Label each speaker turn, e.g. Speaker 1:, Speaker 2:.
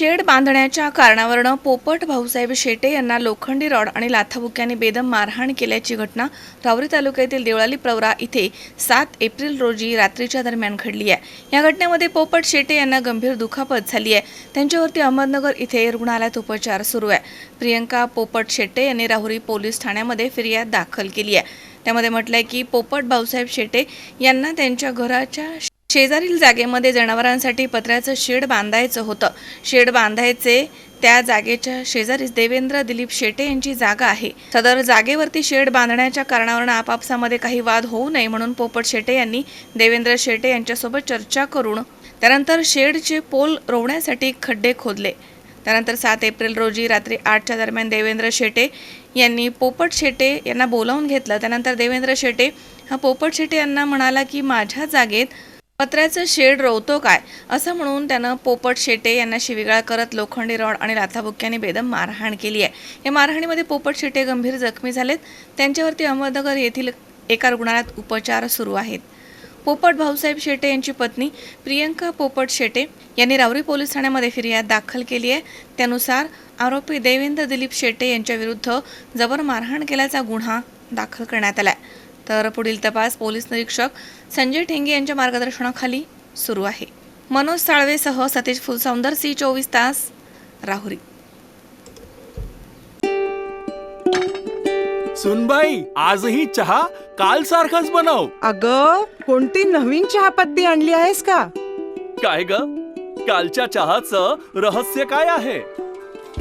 Speaker 1: Shade बांधण्याच्या कारणावरनं पोपट भाऊसाहेब शेटे यांना लोखंडी रॉड आणि लाथाबुक्याने बेदम मारहाण केल्याची घटना रावरी तालुक्यातील देवळाली प्रवरा इथे सात एप्रिल रोजी रात्रीच्या दरम्यान घडली आहे. या घटनेमध्ये पोपट शेटे यांना गंभीर दुखापत झाली आहे. त्यांच्यावरती अहमदनगर इथे रुग्णालयात उपचार सुरू आहे. प्रियंका पोपट शेटे यांनी राहुरी पोलीस ठाण्यामध्ये फिर्याद दाखल केली आहे. त्यामध्ये म्हटलंय की पोपट भाऊसाहेब शेटे यांना त्यांच्या घराच्या शेजारील जागेमध्ये जनावरांसाठी पत्र्याचं शेड बांधायचं होतं. शेड बांधायचे त्या जागेच्या शेजारीच देवेंद्र दिलीप शेटे यांची जागा आहे. सदर जागेवरती शेड बांधण्याच्या कारणावरून आपापसामध्ये काही वाद होऊ नये म्हणून पोपट शेटे यांनी देवेंद्र शेटे यांच्यासोबत चर्चा करून त्यानंतर शेडचे पोल रोवण्यासाठी खड्डे खोदले. त्यानंतर सात एप्रिल रोजी रात्री आठच्या दरम्यान देवेंद्र शेटे यांनी पोपट शेटे यांना बोलावून घेतलं. त्यानंतर देवेंद्र शेटे हा पोपट शेटे यांना म्हणाला की माझ्या जागेत पत्र्याचं शेड रोवतो काय? असं म्हणून त्यानं पोपट शेटे यांना शिविगाळ करत लोखंडी रॉड आणि लाथाबुक्याने बेदम मारहाण केली आहे. या मारहाणीमध्ये पोपट शेटे गंभीर जखमी झालेत. त्यांच्यावरती अहमदनगर येथील एका रुग्णालयात उपचार सुरू आहेत. पोपट भाऊसाहेब शेटे यांची पत्नी प्रियंका पोपट शेटे यांनी रावरी पोलीस ठाण्यामध्ये फिर्याद दाखल केली आहे. त्यानुसार आरोपी देवेंद्र दिलीप शेटे यांच्याविरुद्ध जबर मारहाण केल्याचा गुन्हा दाखल करण्यात आला आहे तर पुढील तपास पोलीस निरीक्षक संजय ठेंगे यांच्या मार्गदर्शनाखाली सुरू आहे. मनोज साळवेसह सतीश फुलसौंदर सी चोवीस तास राहुरी.
Speaker 2: सुनबाई आजही चहा काल सारखाच बनव.
Speaker 3: अग कोणती नवीन चहापत्ती आणली आहेस का?
Speaker 2: काय ग? कालच्या चहाचं रहस्य काय आहे?